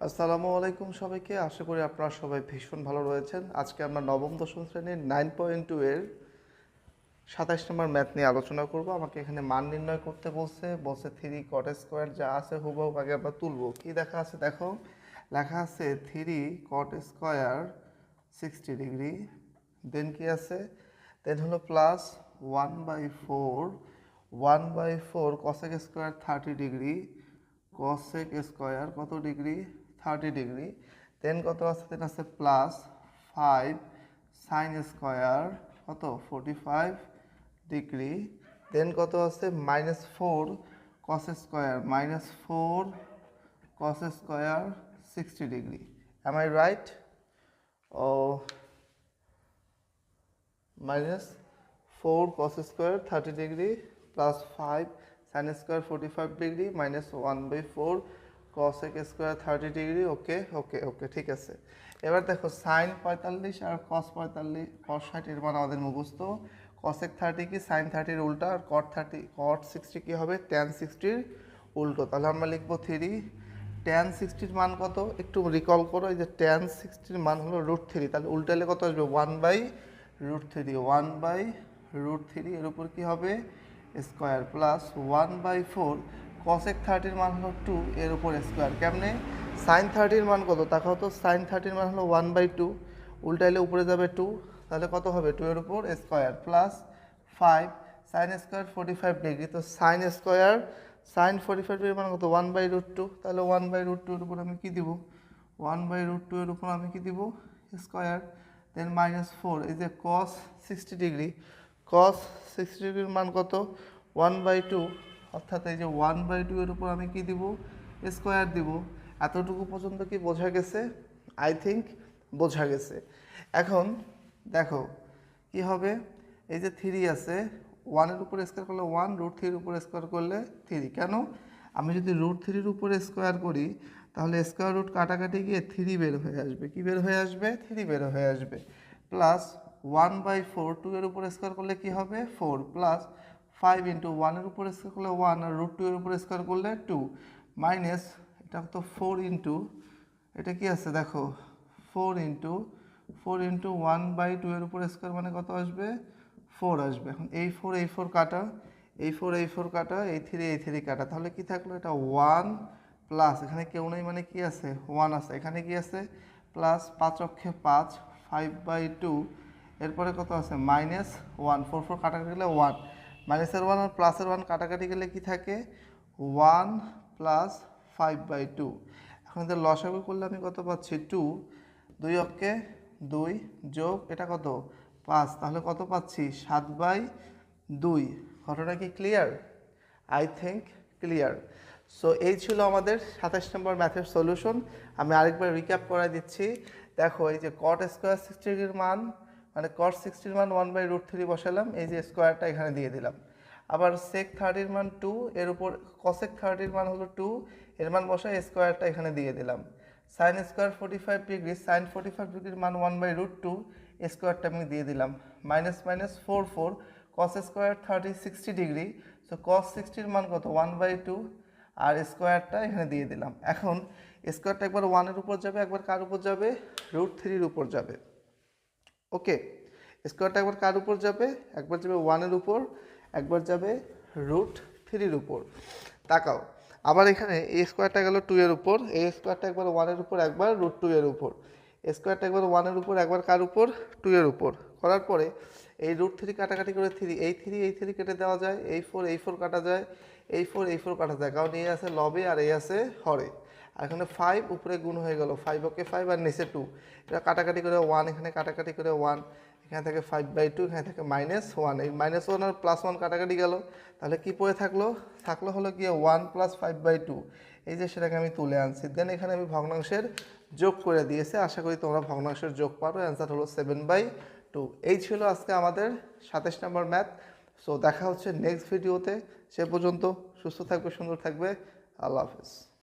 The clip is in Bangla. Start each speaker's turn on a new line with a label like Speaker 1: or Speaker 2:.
Speaker 1: আসসালামু আলাইকুম সবাইকে। আশা করি আপনারা সবাই ভীষণ ভালো রয়েছেন। আজকে আমরা নবম, দশম শ্রেণির নাইন পয়েন্ট টু এর সাতাশ নম্বর ম্যাথ নিয়ে আলোচনা করব। আমাকে এখানে মান নির্ণয় করতে বলছে বলছে থ্রি কট স্কোয়ার যা আছে হুবহু আগে আমরা তুলব। কি দেখা আছে দেখো? লেখা আছে three cot square sixty degree then কি আছে? দেন হলো plus one by four one by four cosec square thirty degree cosec square কত ডিগ্রি থার্টি ডিগ্রি দেন কত আছে? দেন আছে প্লাস ফাইভ সাইন স্কোয়ার কত? ফোর্টি ফাইভ ডিগ্রি দেন কত আছে? Minus four cos square minus four cos square sixty degree. Am I right O minus 4 cos square 30 degree plus 5 sin square 45 degree minus 1 by 4 cosec square 30 degree okay okay okay ঠিক আছে। এবার দেখো সাইন পঁয়তাল্লিশ আর কস পঁয়তাল্লিশ কস ষাট এর মানে আমাদের মুখস্থ। কসেক থার্টি কি সাইন থার্টির উল্টা, আর কট থার্টি কট সিক্সটি কী হবে ট্যান সিক্সটির উল্টো। তাহলে আমরা লিখব থ্রি ট্যান সিক্সটির মান কত? একটু রিকল করো, এই যে ট্যান সিক্সটির মান হলো রুট থ্রি তাহলে উল্টালে কত আসবে? One by root three one by root three এর উপর কী হবে? Square plus one by four cosec থার্টির মান হলো টু এর উপর স্কোয়ার কেমনে? সাইন থার্টির মান কত? তাকে তো সাইন থার্টির মান হলো ওয়ান বাই টু উল্টাইলে উপরে যাবে টু তাহলে কত হবে? টু এর উপর square plus five sine square forty five degree তো sine square sine forty five degree মানে কত? ওয়ান বাই রুট টু তাহলে ওয়ান বাই রুট টু এর উপর আমি কী দিব? ওয়ান বাই রুট টু এর উপর আমি কী দিব? স্কোয়ার দেন মাইনাস ফোর এই যে cos sixty degree cos sixty ডিগ্রির মান কত? ওয়ান বাই টু অর্থাৎ এই যে ওয়ান বাই টু এর উপর আমি কি দিব? স্কোয়ার দিব। এতটুকু পর্যন্ত কি বোঝা গেছে? আই থিঙ্ক বোঝা গেছে। এখন দেখো, কি হবে? এই যে থ্রি আছে ওয়ানের উপর স্কোয়ার করলে ওয়ান রুট থ্রির উপর স্কোয়ার করলে থ্রি কেন? আমি যদি রুট থ্রির উপরে স্কোয়ার করি, তাহলে স্কোয়ার রুট কাটাকাটি গিয়ে থ্রি বের হয়ে আসবে। কি বের হয়ে আসবে? থ্রি বের হয়ে আসবে। Plus one by four two এর উপর স্কোয়ার করলে কি হবে? ফোর প্লাস ফাইভ ইন্টু ওয়ানের উপর স্কোয়ার করলে ওয়ান আর রুট টু এর উপর স্কোয়ার করলে টু মাইনাস এটা তো ফোর ইন্টু এটা কি আছে দেখো? Four into four into one by two এর উপর স্কোয়ার মানে কত আসবে? ফোর আসবে। এখন এই ফোর এই ফোর কাটা, এই ফোর এই ফোর কাটা, এই থ্রি এই থ্রি কাটা। তাহলে কি থাকল? এটা ওয়ান প্লাস এখানে কেউ নেই মানে কি আছে? ওয়ান আছে। এখানে কি আছে? প্লাস পাঁচ অক্ষে পাঁচ ফাইভ বাই টু এরপরে কত আছে? মাইনাস ওয়ান ফোর ফোর কাটা গেলে ওয়ান মাইনাসের ওয়ান আর প্লাসের ওয়ান কাটাকাটি গেলে কি থাকে? One plus five by two. এখন এদের লসাগু করলে আমি কত পাচ্ছি? টু। দুই অক্ষে দুই যোগ, এটা কত? পাঁচ। তাহলে কত পাচ্ছি? সাত বাই দুই। ঘটনা কি clear I think clear so এই ছিল আমাদের সাতাশ নম্বর ম্যাথের সলিউশন আমি আরেকবার রিক্যাপ করাই দিচ্ছি। দেখো, এই যে কট স্কোয়ার সিক্সটির মান মানে কট সিক্সটির মান ওয়ান বাই রুট থ্রি বসালাম, এই যে স্কোয়ারটা এখানে দিয়ে দিলাম। আবার সেক থার্টির মান টু এর উপর কসেক থার্টির মান হলো টু এর মান বসায় স্কোয়ারটা এখানে দিয়ে দিলাম। Sine square forty five degree sine forty five ডিগ্রির মান ওয়ান বাই রুট টু স্কোয়ারটা আমি দিয়ে দিলাম। Minus minus four four cos square thirty sixty degree so cos সিক্সটির মান কত? ওয়ান বাই টু আর স্কোয়ারটা এখানে দিয়ে দিলাম। এখন স্কোয়ারটা একবার ওয়ানের উপর যাবে, একবার কার উপর যাবে? রুট থ্রির উপর যাবে। ওকে স্কোয়ারটা একবার কার উপর যাবে? একবার যাবে ওয়ানের উপর, একবার যাবে রুট থ্রির উপর। তাকাও, আবার এখানে এই স্কোয়ারটা গেল টু এর উপর এই স্কোয়ারটা একবার ওয়ানের উপর একবার রুট টু এর উপর। স্কোয়ারটা একবার ওয়ানের উপর, একবার কার উপর? টু এর উপর। করার পরে এই রুট থ্রি কাটাকাটি করে থ্রি এই থ্রি এই থ্রি কেটে দেওয়া যায়, এই ফোর এই ফোর কাটা যায়, এই ফোর এই ফোর কাটা যায়। কারণ এই আছে লবে আর এই আছে হরে। আর এখানে ফাইভ উপরে গুণ হয়ে গেল। ফাইভ ওকে ফাইভ আর নিচে টু এটা কাটাকাটি করে ওয়ান এখানে কাটাকাটি করে ওয়ান এখানে থেকে ফাইভ বাই টু এখানে থেকে মাইনাস ওয়ান এই মাইনাস ওয়ান আর প্লাস ওয়ান কাটাকাটি গেল। তাহলে কি পড়ে থাকল? থাকল হলো গিয়ে one plus five by two এই যে সেটাকে আমি তুলে আনছি। দেন এখানে আমি ভগ্নাংশের যোগ করে দিয়েছি। আশা করি তোমরা ভগ্নাংশের যোগ পারো। অ্যান্সার হলো সেভেন বাই টু এই ছিল আজকে আমাদের সাতাশ নম্বর ম্যাথ সো দেখা হচ্ছে নেক্সট ভিডিওতে সে পর্যন্ত সুস্থ থাকবে, সুন্দর থাকবে। আল্লাহ হাফেজ।